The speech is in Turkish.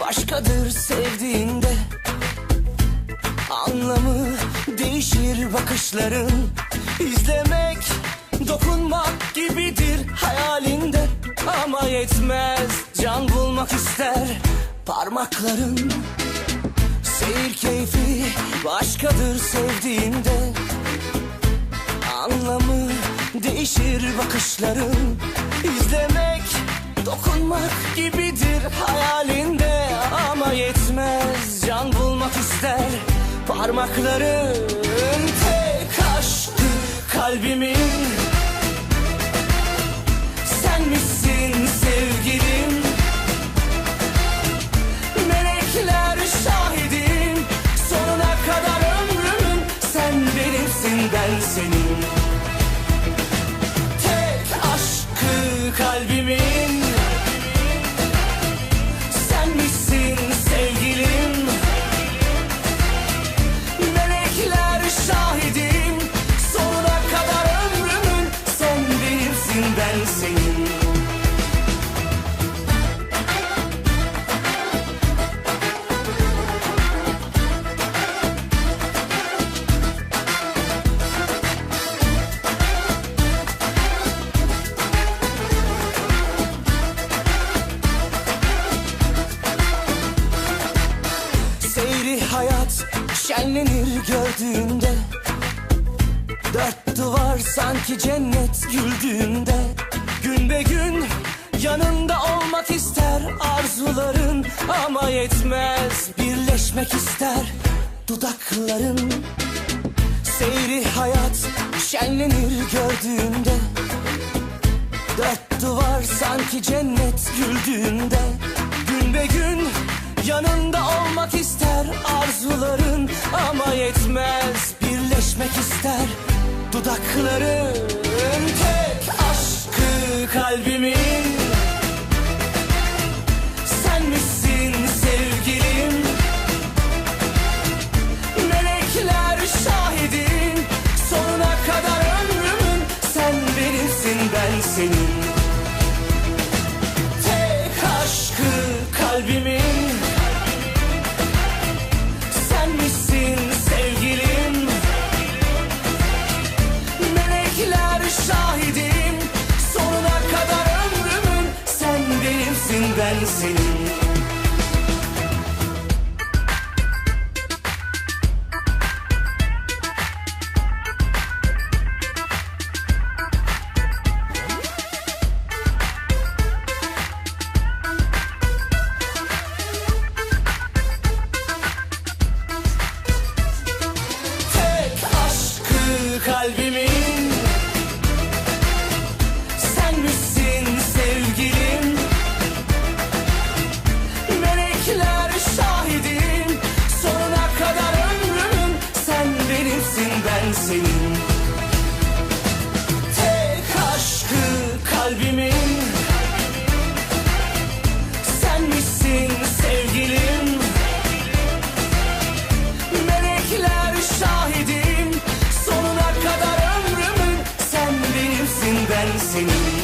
başkadır sevdiğinde. Anlamı değişir bakışların. İzlemek, dokunmak gibidir hayalinde. Ama yetmez can bulmak ister parmakların. Seyir keyfi başkadır sevdiğinde. Anlamı değişir bakışların. İzlemek, dokunmak gibidir hayalinde Ama yetmez. Can bulmak ister Parmakların tek aşkı kalbimin. Sen misin sevgilim? Melekler şahidim. Sonuna kadar ömrümün Sen benimsin ben senin. Tek aşkı kalbimin senin hayat şenlenir gördüğünde. Dört duvar sanki cennet güldüğünde be gün yanında olmak ister arzuların Ama yetmez birleşmek ister dudakların. Seyri hayat şenlenir gördüğünde Dört duvar sanki cennet güldüğünde. Gün be gün yanında olmak ister arzuların Ama yetmez birleşmek ister dudakların kalbimin. Sen misin sevgilim? Melekler şahidim Sonuna kadar ömrümün. Sen benimsin ben senin şahidim Singh